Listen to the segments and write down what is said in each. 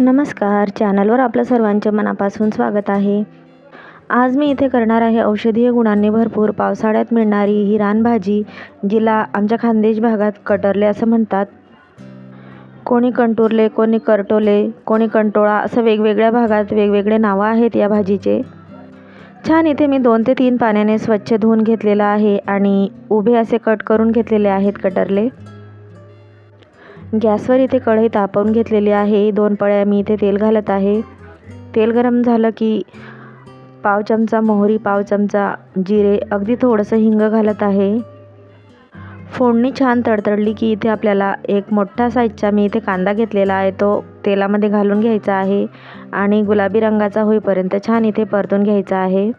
नमस्कार चॅनलवर आपलं सर्वांच्या मनापासून स्वागत आहे. आज मी इथे करणार आहे औषधीय गुणांनी भरपूर पावसाळ्यात मिळणारी ही रानभाजी जिला आमच्या खानदेश भागात कटरले असं म्हणतात. कोणी कंटुरले कोणी करटोले कोणी कंटोळा असं वेगवेगळ्या भागात वेगवेगळे नावं आहेत या भाजीचे. छान इथे मी दोन ते तीन पाण्याने स्वच्छ धुवून घेतलेलं आहे आणि उभे असे कट करून घेतलेले आहेत कटरले. गॅसवर इथे कढई तापवून घेतलेली आहे. दोन पळ्या मी इथे तेल घालत आहे. तेल गरम झालं की पाव चमचा मोहरी पाव चमचा जिरे अगदी थोडंसं हिंग घालत आहे. फोडणी छान तडतडली की इथे आपल्याला एक मोठा साईजचा मी इथे कांदा घेतलेला आहे. तो तेलामध्ये घालून घ्यायचा आहे आणि गुलाबी रंगाचा होईपर्यंत छान इथे परतून घ्यायचा आहे.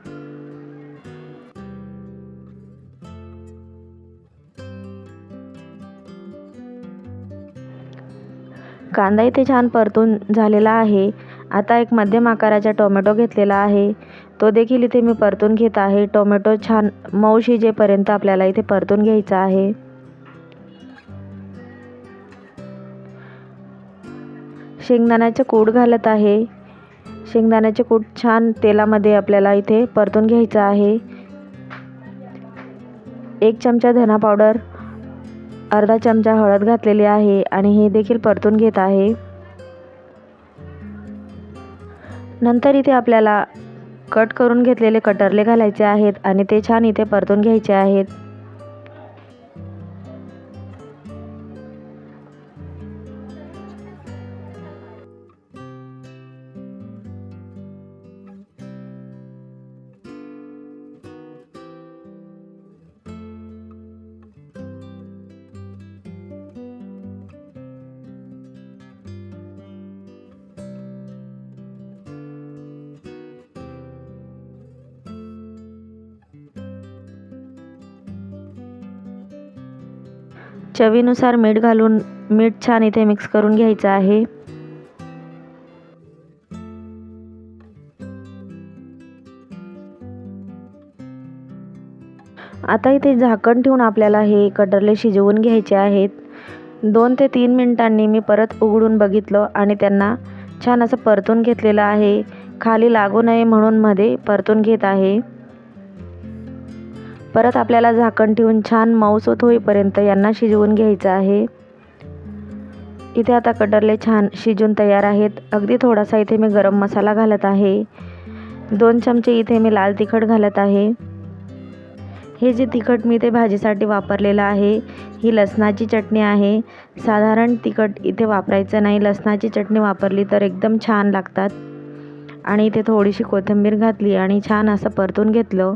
कांदा इथे छान परतून झालेला आहे. आता एक मध्यम आकाराचा टोमॅटो घेतलेला आहे. तो देखील इथे मी परतून घेत आहे. टोमॅटो छान मऊ शिजेपर्यंत आपल्याला इथे परतून घ्यायचा आहे. शेंगदाण्याचे कूट घालत आहे. शेंगदाण्याचे कूट छान तेलामध्ये आपल्याला इथे परतून घ्यायचं आहे. एक चमचा धना पावडर अर्धा चमचा हळद घातलेली आहे आणि हे देखील परतून घेत आहे. नंतर इथे आपल्याला कट करून घेतलेले कटरले घालायचे आहेत आणि ते छान इथे परतून घ्यायचे आहेत. चवीनुसार मीठ घालून मीठ छान इथे मिक्स करून घ्यायचं आहे. आता इथे झाकण ठेवून आपल्याला हे कटरले शिजवून घ्यायचे आहेत. दोन ते तीन मिनिटांनी मी परत उघडून बघितलं आणि त्यांना छान असं परतून घेतलेलं आहे. खाली लागू नये म्हणून मध्ये परतून घेत आहे. परत आपल्याला झाकण ठेवून छान मऊसूत होईपर्यंत यांना शिजवून घ्यायचं आहे. इथे आता कटरले छान शिजून तयार आहेत. अगदी थोडासा इथे मी गरम मसाला घालत आहे. दोन चमचे इथे मी लाल तिखट घालत आहे. हे जे तिखट मी ते भाजीसाठी वापरलेलं आहे ही लसणाची चटणी आहे. साधारण तिखट इथे वापरायचं नाही. लसणाची चटणी वापरली तर एकदम छान लागतात. आणि इथे थोडीशी कोथिंबीर घातली आणि छान असं परतून घेतलं.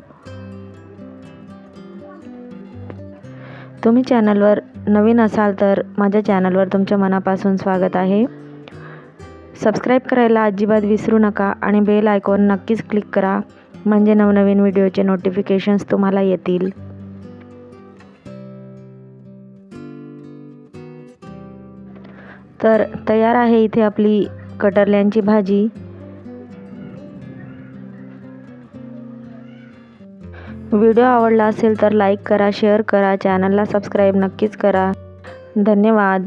तुम्ही चॅनलवर नवीन असाल तर माझ्या चॅनलवर तुमच्या मनापासून स्वागत आहे. सबस्क्राईब करायला अजिबात विसरू नका आणि बेल आयकॉन नक्कीच क्लिक करा म्हणजे नवनवीन व्हिडिओचे नोटिफिकेशन्स तुम्हाला येतील. तर तयार आहे इथे आपली कटरल्यांची भाजी. व्हिडिओ आवडला असेल तर लाईक करा शेअर करा चॅनलला सबस्क्राईब नक्कीच करा. धन्यवाद.